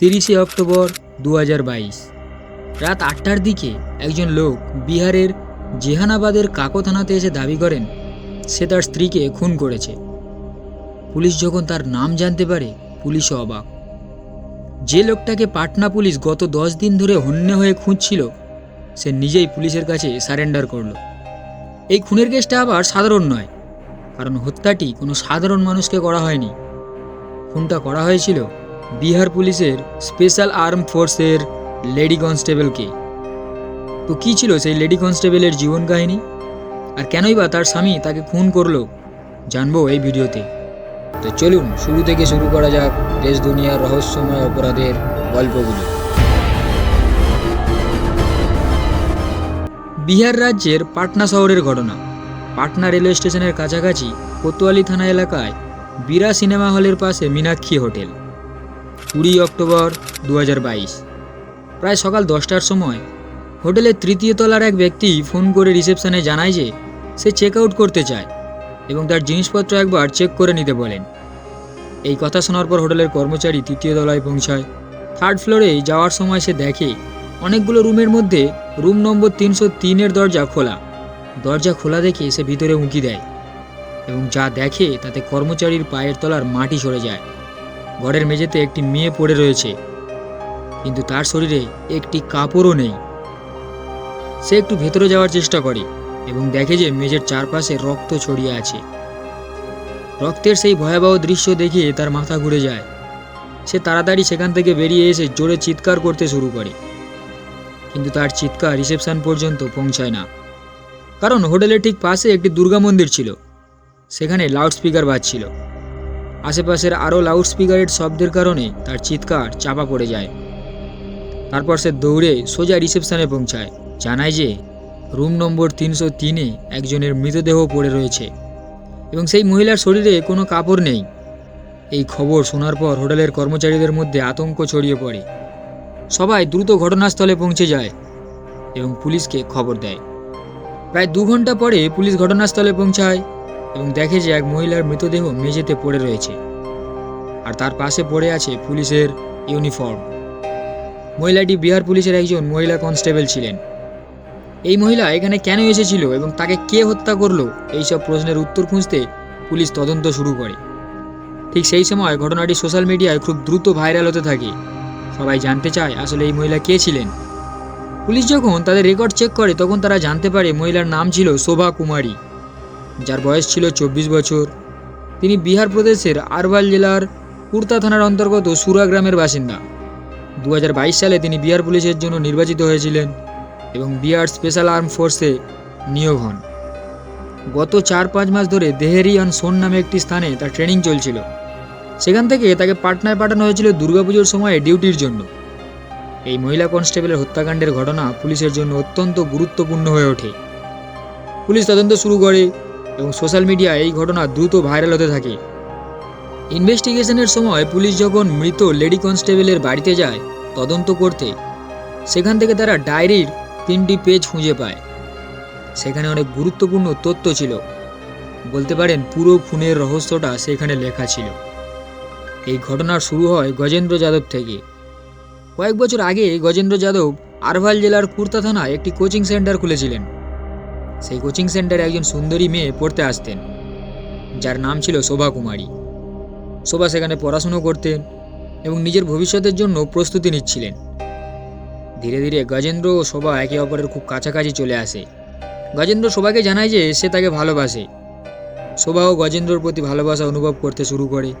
তিরিশে অক্টোবর দু হাজার বাইশ। রাত আটটার দিকে একজন লোক বিহারের জেহানাবাদের কাকো থানাতে এসে দাবি করেন, সে তার স্ত্রীকে খুন করেছে। পুলিশ যখন তার নাম জানতে পারে, পুলিশও অবাক। যে লোকটাকে পাটনা পুলিশ গত দশ দিন ধরে হন্যে হয়ে খুঁজছিল, সে নিজেই পুলিশের কাছে সারেন্ডার করল। এই খুনের কেসটা আবার সাধারণ নয়, কারণ হত্যাটি কোনো সাধারণ মানুষকে করা হয়নি। খুনটা করা হয়েছিল বিহার পুলিশের স্পেশাল আর্ম ফোর্সের লেডি কনস্টেবলকে। তো কী ছিল সেই লেডি কনস্টেবলের জীবন কাহিনী? আর কেনই বা তার স্বামী তাকে খুন করল, জানব এই ভিডিওতে। তো চলুন, শুরু থেকে শুরু করা যাক দেশ দুনিয়ার রহস্যময় অপরাধের গল্পগুলো। বিহার রাজ্যের পাটনা শহরের ঘটনা। পাটনা রেলওয়ে স্টেশনের কাছাকাছি কোতোয়ালি থানা এলাকায় বীরা সিনেমা হলের পাশে মীনাক্ষী হোটেল। কুড়ি অক্টোবর দু হাজার বাইশ। প্রায় সকাল দশটার সময় হোটেলের তৃতীয় তলার এক ব্যক্তি ফোন করে রিসেপশনে জানায় যে সে চেক আউট করতে চায় এবং তার জিনিসপত্র একবার চেক করে নিতে বলেন। এই কথা শোনার পর হোটেলের কর্মচারী তৃতীয় তলায় পৌঁছায়। থার্ড ফ্লোরে যাওয়ার সময় সে দেখে অনেকগুলো রুমের মধ্যে রুম নম্বর তিনশো তিনের দরজা খোলা। দরজা খোলা দেখে সে ভিতরে উঁকি দেয় এবং যা দেখে তাতে কর্মচারীর পায়ের তলার মাটি সরে যায়। ঘরের মেঝেতে একটি মেয়ে পড়ে রয়েছে। কিন্তু তার শরীরে একটি কাপড়ও নেই। সে একটু ভেতরে যাওয়ার চেষ্টা করে এবং দেখে যে মেঝের চারপাশে রক্ত ছড়িয়ে আছে। রক্তের সেই ভয়াবহ দৃশ্য দেখে তার মাথা ঘুরে যায়। সে তাড়াতাড়ি সেখান থেকে বেরিয়ে এসে জোরে চিৎকার করতে শুরু করে। কিন্তু তার চিৎকার রিসেপশন পর্যন্ত পৌঁছায় না। কারণ হোটেলের ঠিক পাশে একটি দুর্গা মন্দির ছিল। সেখানে লাউডস্পিকার বাজছিল। আশেপাশের আরও লাউডস্পিকারের শব্দের কারণে তার চিৎকার চাপা পড়ে যায়। তারপর সে দৌড়ে সোজা রিসেপশানে পৌঁছায়, জানায় যে রুম নম্বর তিনশো তিনে একজনের মৃতদেহ পড়ে রয়েছে এবং সেই মহিলার শরীরে কোনো কাপড় নেই। এই খবর শোনার পর হোটেলের কর্মচারীদের মধ্যে আতঙ্ক ছড়িয়ে পড়ে। সবাই দ্রুত ঘটনাস্থলে পৌঁছে যায় এবং পুলিশকে খবর দেয়। প্রায় দু ঘণ্টা পরে পুলিশ ঘটনাস্থলে পৌঁছায় এবং দেখে যে এক মহিলার মৃতদেহ মেঝেতে পড়ে রয়েছে আর তার পাশে পড়ে আছে পুলিশের ইউনিফর্ম। মহিলাটি বিহার পুলিশের একজন মহিলা কনস্টেবল ছিলেন। এই মহিলা এখানে কেন এসেছিল এবং তাকে কে হত্যা করল, এইসব প্রশ্নের উত্তর খুঁজতে পুলিশ তদন্ত শুরু করে। ঠিক সেই সময় ঘটনাটি সোশ্যাল মিডিয়ায় খুব দ্রুত ভাইরাল হতে থাকে। সবাই জানতে চায় আসলে এই মহিলা কে ছিলেন। পুলিশ যখন তাদের রেকর্ড চেক করে, তখন তারা জানতে পারে মহিলার নাম ছিল শোভা কুমারী। যার বয়স ছিল চব্বিশ বছর। তিনি বিহার প্রদেশের আরবাল জেলার কুর্তা থানার অন্তর্গত সুরা গ্রামের বাসিন্দা। দু হাজার বাইশ সালে তিনি বিহার পুলিশের জন্য নির্বাচিত হয়েছিলেন এবং বিহার স্পেশাল আর্ম ফোর্সে নিয়োগ হন। গত চার পাঁচ মাস ধরে দেহেরি অন সোন নামে একটি স্থানে তার ট্রেনিং চলছিল। সেখান থেকে তাকে পাটনায় পাঠানো হয়েছিল দুর্গাপুজোর সময়ে ডিউটির জন্য। এই মহিলা কনস্টেবলের হত্যাকাণ্ডের ঘটনা পুলিশের জন্য অত্যন্ত গুরুত্বপূর্ণ হয়ে ওঠে। পুলিশ তদন্ত শুরু করে এবং সোশ্যাল মিডিয়ায় এই ঘটনা দ্রুত ভাইরাল হতে থাকে। ইনভেস্টিগেশনের সময় পুলিশ যখন মৃত লেডি কনস্টেবলের বাড়িতে যায় তদন্ত করতে, সেখান থেকে তারা ডায়েরির তিনটি পেজ খুঁজে পায়। সেখানে অনেক গুরুত্বপূর্ণ তথ্য ছিল। বলতে পারেন পুরো খুনের রহস্যটা সেখানে লেখা ছিল। এই ঘটনা শুরু হয় গজেন্দ্র যাদব থেকে। কয়েক বছর আগে গজেন্দ্র যাদব আরভাল জেলার কুর্তা থানায় একটি কোচিং সেন্টার খুলেছিলেন। সেই কোচিং সেন্টারে একজন সুন্দরী মেয়ে পড়তে আসতেন, যার নাম ছিল শোভা কুমারী। শোভা সেখানে পড়াশুনো করতেন এবং নিজের ভবিষ্যতের জন্য প্রস্তুতি নিচ্ছিলেন। ধীরে ধীরে গজেন্দ্র ও শোভা একে অপরের খুব কাছাকাছি চলে আসে। গজেন্দ্র শোভাকে জানায় যে সে তাকে ভালোবাসে। শোভা ও গজেন্দ্রর প্রতি ভালোবাসা অনুভব করতে শুরু করে।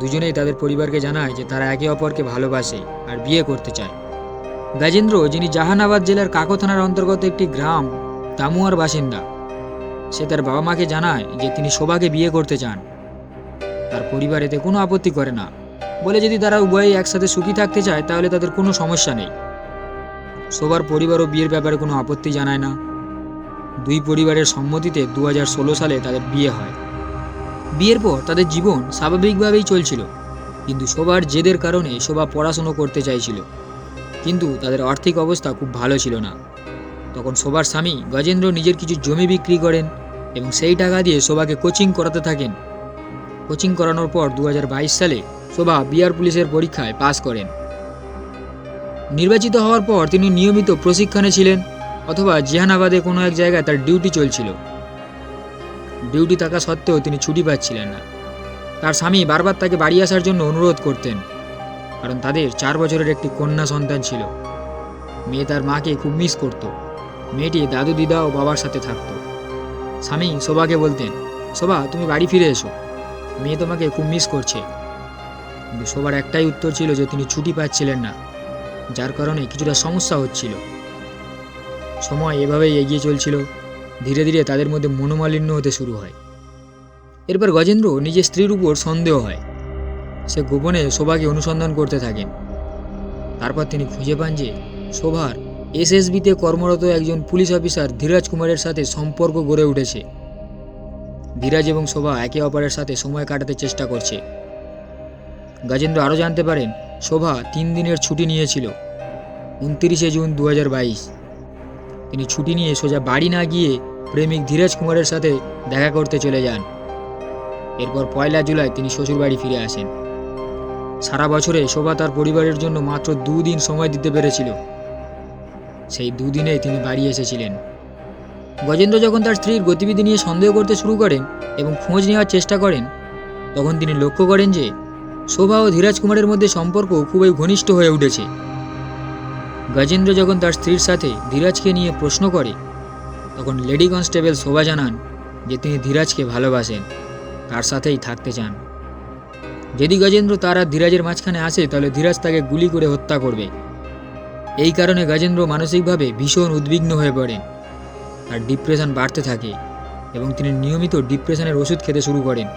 দুজনেই তাদের পরিবারকে জানায় যে তারা একে অপরকে ভালোবাসে আর বিয়ে করতে চায়। গজেন্দ্র, যিনি জাহানাবাদ জেলার কাকো থানার অন্তর্গত একটি গ্রাম দামুয়ার বাসিন্দা। সে তার বাবা মাকে জানায় যে তিনি শোভাকে বিয়ে করতে চান। তার পরিবার এতে কোনো আপত্তি করে না। বলে যদি তারা উভয়ই একসাথে সুখী থাকতে চায়, তাহলে তাদের কোনো সমস্যা নেই। শোভার পরিবারও বিয়ের ব্যাপারে কোনো আপত্তি জানায় না। দুই পরিবারের সম্মতিতে দু হাজার ষোলো সালে তাদের বিয়ে হয়। বিয়ের পর তাদের জীবন স্বাভাবিকভাবেই চলছিল। কিন্তু শোভার জেদের কারণে শোভা পড়াশুনো করতে চাইছিল। কিন্তু তাদের আর্থিক অবস্থা খুব ভালো ছিল না। তখন শোভার স্বামী গজেন্দ্র নিজের কিছু জমি বিক্রি করেন এবং সেই টাকা দিয়ে শোভাকে কোচিং করাতে থাকেন। কোচিং করানোর পর দু হাজার বাইশ সালে শোভা বিহার পুলিশের পরীক্ষায় পাশ করেন। নির্বাচিত হওয়ার পর তিনি নিয়মিত প্রশিক্ষণে ছিলেন অথবা জেহানাবাদে কোনো এক জায়গায় তার ডিউটি চলছিল। ডিউটি থাকা সত্ত্বেও তিনি ছুটি পাচ্ছিলেন না। তার স্বামী বারবার তাকে বাড়ি আসার জন্য অনুরোধ করতেন, কারণ তাদের চার বছরের একটি কন্যা সন্তান ছিল। মেয়ে তার মাকে খুব মিস করত। মেয়েটি দাদু দিদা ও বাবার সাথে থাকত। স্বামী শোভাকে বলতেন, শোভা, তুমি বাড়ি ফিরে এসো। মেয়ে তোমাকে খুব মিস করছে। কিন্তু সবার একটাই উত্তর ছিল যে তিনি ছুটি পাচ্ছিলেন না, যার কারণে কিছুটা সমস্যা হচ্ছিল। সময় এভাবেই এগিয়ে চলছিল, ধীরে ধীরে তাদের মধ্যে মনোমালিন্য হতে শুরু হয়। এরপর গজেন্দ্র নিজের স্ত্রীর উপর সন্দেহ হয়। সে গোপনে শোভাকে অনুসন্ধান করতে থাকেন। তারপর তিনি খুঁজে পান যে শোভার এসএসবিতে কর্মরত একজন পুলিশ অফিসার ধীরাজ কুমারের সাথে সম্পর্ক গড়ে উঠেছে। ধীরাজ এবং শোভা একে অপরের সাথে সময় কাটাতে চেষ্টা করছে। গজেন্দ্র আরও জানতে পারেন, শোভা তিন দিনের ছুটি নিয়েছিল, উনত্রিশে জুন দু তিনি ছুটি নিয়ে সোজা বাড়ি না গিয়ে প্রেমিক ধীরাজ কুমারের সাথে দেখা করতে চলে যান। এরপর পয়লা জুলাই তিনি শ্বশুরবাড়ি ফিরে আসেন। সারা বছরে শোভা তার পরিবারের জন্য মাত্র দুদিন সময় দিতে পেরেছিল। সেই দুদিনেই তিনি বাড়ি এসেছিলেন। গজেন্দ্র যখন তার স্ত্রীর গতিবিধি নিয়ে সন্দেহ করতে শুরু করেন এবং খোঁজ নেওয়ার চেষ্টা করেন, তখন তিনি লক্ষ্য করেন যে শোভা ও ধীরাজ কুমারের মধ্যে সম্পর্ক খুবই ঘনিষ্ঠ হয়ে উঠেছে। গজেন্দ্র যখন তার স্ত্রীর সাথে ধীরাজকে নিয়ে প্রশ্ন করে, তখন লেডি কনস্টেবল শোভা জানান যে তিনি ধীরাজকে ভালোবাসেন, তার সাথেই থাকতে চান। যদি গজেন্দ্র তারা ধীরাজের মাঝখানে আসে, তাহলে ধীরাজ তাকে গুলি করে হত্যা করবে। এই কারণে গজেন্দ্র মানসিকভাবে ভীষণ উদ্বিগ্ন হয়ে পড়েন তার ডিপ্রেশন বাড়তে থাকে এবং তিনি নিয়মিত ডিপ্রেশনের ওষুধ খেতে শুরু করেন।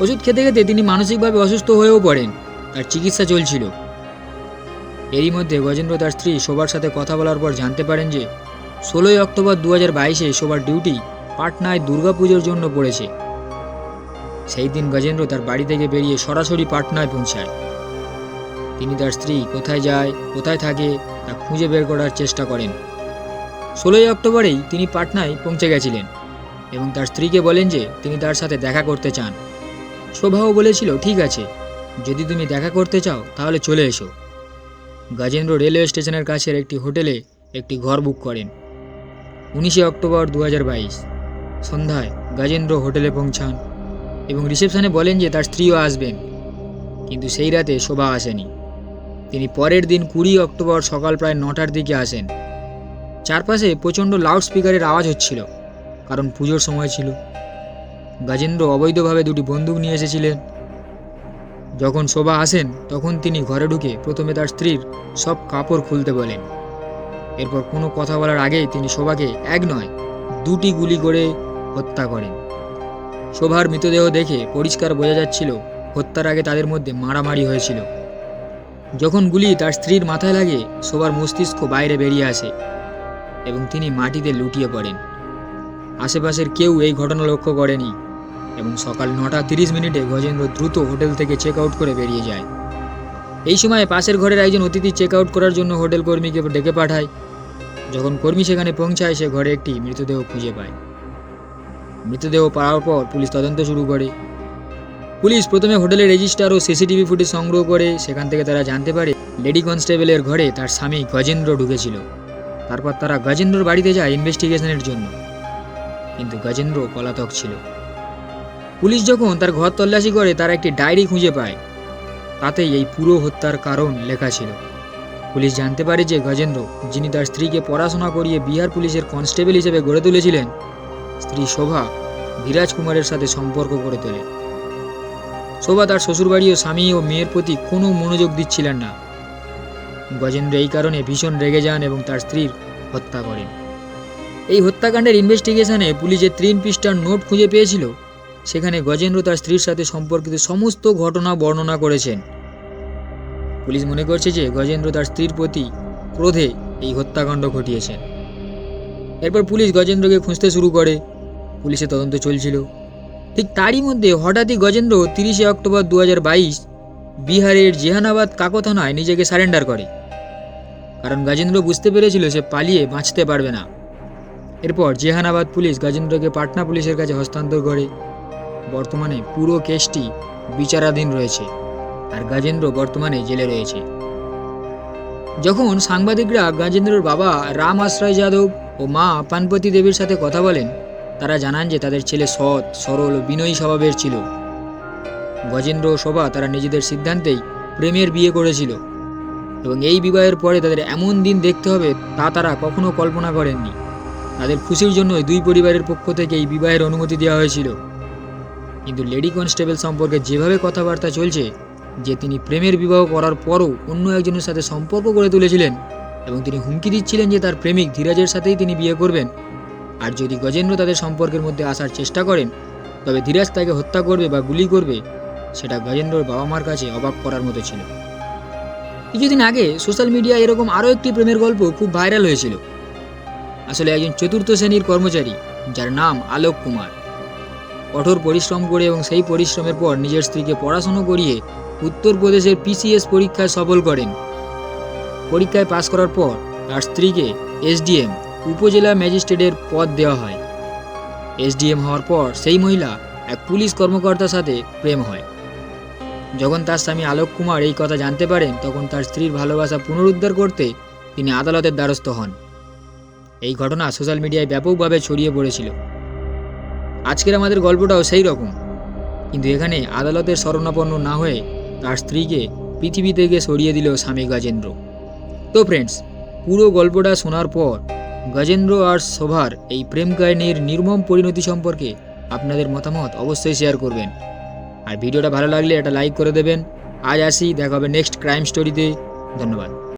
ওষুধ খেতে খেতে তিনি মানসিকভাবে অসুস্থ হয়েও পড়েন, তার চিকিৎসা চলছিল। এরই মধ্যে গজেন্দ্র তার স্ত্রী শোভার সাথে কথা বলার পর জানতে পারেন যে, ষোলোই অক্টোবর দু হাজার বাইশে শোভার ডিউটি পাটনায় দুর্গাপুজোর জন্য পড়েছে। সেই দিন গজেন্দ্র তার বাড়ি থেকে বেরিয়ে সরাসরি পাটনায় পৌঁছায়। তিনি তার স্ত্রী কোথায় যায়, কোথায় থাকে, তা খুঁজে বের করার চেষ্টা করেন। ষোলোই অক্টোবরেই তিনি পাটনায় পৌঁছে গেছিলেন এবং তার স্ত্রীকে বলেন যে তিনি তার সাথে দেখা করতে চান। শোভাও বলেছিল, ঠিক আছে, যদি তুমি দেখা করতে চাও, তাহলে চলে এসো। গাজেন্দ্র রেলওয়ে স্টেশনের কাছের একটি হোটেলে একটি ঘর বুক করেন। উনিশে অক্টোবর দু হাজার বাইশ, সন্ধ্যায় গাজেন্দ্র হোটেলে পৌঁছান এবং রিসেপশনে বলেন যে তার স্ত্রীও আসবেন, কিন্তু সেই রাতে শোভা আসেনি। তিনি পরের দিন কুড়ি অক্টোবর সকাল প্রায় নটার দিকে আসেন। চারপাশে প্রচণ্ড লাউড স্পিকারের আওয়াজ হচ্ছিল, কারণ পুজোর সময় ছিল। গাজেন্দ্র অবৈধভাবে দুটি বন্দুক নিয়ে এসেছিলেন। যখন শোভা আসেন, তখন তিনি ঘরে ঢুকে প্রথমে তার স্ত্রীর সব কাপড় খুলতে বলেন। এরপর কোনো কথা বলার আগেই তিনি শোভাকে এক নয়, দুটি গুলি করে হত্যা করেন। শোভার মৃতদেহ দেখে পরিষ্কার বোঝা যাচ্ছিল, হত্যার আগে তাদের মধ্যে মারামারি হয়েছিল। যখন গুলি তার স্ত্রীর মাথায় লাগে সবার মস্তিষ্ক বাইরে বেরিয়ে আসে এবং তিনি মাটিতে লুটিয়ে পড়েন। আশেপাশের কেউ এই ঘটনা লক্ষ্য করেনি এবং সকাল নটা তিরিশ মিনিটে গজেন্দ্র দ্রুত হোটেল থেকে চেক আউট করে বেরিয়ে যায়। এই সময় পাশের ঘরের একজন অতিথি চেক আউট করার জন্য হোটেল কর্মীকে ডেকে পাঠায়। যখন কর্মী সেখানে পৌঁছায়, সে ঘরে একটি মৃতদেহ খুঁজে পায়। মৃতদেহ পাওয়ার পর পুলিশ তদন্ত শুরু করে। পুলিশ প্রথমে হোটেলের রেজিস্টার ও সিসিটিভি ফুটেজ সংগ্রহ করে সেখান থেকে তারা জানতে পারে লেডি কনস্টেবলের ঘরে তার স্বামী গজেন্দ্র ঢুকেছিল। তারপর তারা গজেন্দ্রর বাড়িতে যায় ইনভেস্টিগেশনের জন্য। কিন্তু গজেন্দ্র পলাতক ছিল। পুলিশ যখন তার ঘর তল্লাশি করে, তারা একটি ডায়েরি খুঁজে পায়। তাতেই এই পুরো হত্যার কারণ লেখা ছিল। পুলিশ জানতে পারে যে গজেন্দ্র, যিনি তার স্ত্রীকে পড়াশোনা করিয়ে বিহার পুলিশের কনস্টেবল হিসেবে গড়ে তুলেছিলেন, স্ত্রী শোভা, বিরাজ কুমারের সাথে সম্পর্ক করে তোলে। শোভা তার শ্বশুরবাড়ি ও স্বামী ও মেয়ের প্রতি কোনো মনোযোগ দিচ্ছিলেন না। গজেন্দ্র এই কারণে ভীষণ রেগে যান এবং তার স্ত্রীর হত্যা করেন। এই হত্যাকাণ্ডের ইনভেস্টিগেশনে পুলিশের তিন পৃষ্ঠার নোট খুঁজে পেয়েছিল। সেখানে গজেন্দ্র তার স্ত্রীর সাথে সম্পর্কিত সমস্ত ঘটনা বর্ণনা করেছেন। পুলিশ মনে করছে যে গজেন্দ্র তার স্ত্রীর প্রতি ক্রোধে এই হত্যাকাণ্ড ঘটিয়েছেন। এরপর পুলিশ গজেন্দ্রকে খুঁজতে শুরু করে। পুলিশের তদন্ত চলছিল। ঠিক তারই মধ্যে হঠাৎই গজেন্দ্র তিরিশে অক্টোবর দু হাজার বাইশ বিহারের জেহানাবাদ কাকো থানায় নিজেকে সারেন্ডার করে। কারণ গজেন্দ্র বুঝতে পেরেছিল সে পালিয়ে বাঁচতে পারবে না। এরপর জেহানাবাদ পুলিশ গজেন্দ্রকে পাটনা পুলিশের কাছে হস্তান্তর করে। বর্তমানে পুরো কেসটি বিচারাধীন রয়েছে আর গজেন্দ্র বর্তমানে জেলে রয়েছে। যখন সাংবাদিকরা গজেন্দ্রর বাবা রাম আশ্রয় যাদব ও মা পানপতি দেবীর সাথে কথা বলেন তারা জানান যে তাদের ছেলে সৎ, সরল ও বিনয়ী স্বভাবের ছিল। গজেন্দ্র ও শোভা তারা নিজেদের সিদ্ধান্তেই প্রেমের বিয়ে করেছিল এবং এই বিবাহের পরে তাদের এমন দিন দেখতে হবে তা তারা কখনো কল্পনা করেননি। তাদের খুশির জন্যই দুই পরিবারের পক্ষ থেকে এই বিবাহের অনুমতি দেওয়া হয়েছিল। কিন্তু লেডি কনস্টেবল সম্পর্কে যেভাবে কথাবার্তা চলছে, যে তিনি প্রেমের বিবাহ করার পরও অন্য একজনের সাথে সম্পর্ক গড়ে তুলেছিলেন এবং তিনি হুমকি দিচ্ছিলেন যে তার প্রেমিক ধীরাজের সাথেই তিনি বিয়ে করবেন আর যদি গজেন্দ্র তাদের সম্পর্কের মধ্যে আসার চেষ্টা করেন, তবে ধীরাজ তাকে হত্যা করবে বা গুলি করবে, সেটা গজেন্দ্রর বাবা মার কাছে অবাক করার মতো ছিল। কিছুদিন আগে সোশ্যাল মিডিয়ায় এরকম আরও একটি প্রেমের গল্প খুব ভাইরাল হয়েছিল। আসলে একজন চতুর্থ শ্রেণির কর্মচারী, যার নাম আলোক কুমার। কঠোর পরিশ্রম করে এবং সেই পরিশ্রমের পর নিজের স্ত্রীকে পড়াশুনো করিয়ে উত্তরপ্রদেশের পিসিএস পরীক্ষায় সফল করেন। পরীক্ষায় পাশ করার পর তার স্ত্রীকে এসডিএম উপজেলা ম্যাজিস্ট্রেটের পদ দেওয়া হয়। এসডিএম হওয়ার পর সেই মহিলা এক পুলিশ কর্মকর্তার সাথে প্রেম হয়। যখন তার স্বামী আলোক কুমার এই কথা জানতে পারেন, তখন তার স্ত্রীর ভালোবাসা পুনরুদ্ধার করতে তিনি আদালতের দ্বারস্থ হন। এই ঘটনা সোশ্যাল মিডিয়ায় ব্যাপকভাবে ছড়িয়ে পড়েছিল। আজকের আমাদের গল্পটাও সেই রকম। কিন্তু এখানে আদালতের শরণাপন্ন না হয়ে তার স্ত্রীকে পৃথিবী থেকে সরিয়ে দিল স্বামী গাজেন্দ্র। তো ফ্রেন্ডস পুরো গল্পটা শোনার পর গজেন্দ্র আর শোভার এই প্রেম কাহিনীর নির্মম পরিণতি সম্পর্কে আপনাদের মতামত অবশ্যই শেয়ার করবেন। আর ভিডিওটা ভালো লাগলে একটা লাইক করে দেবেন। আজ আসি, দেখা হবে নেক্সট ক্রাইম স্টোরিতে ধন্যবাদ।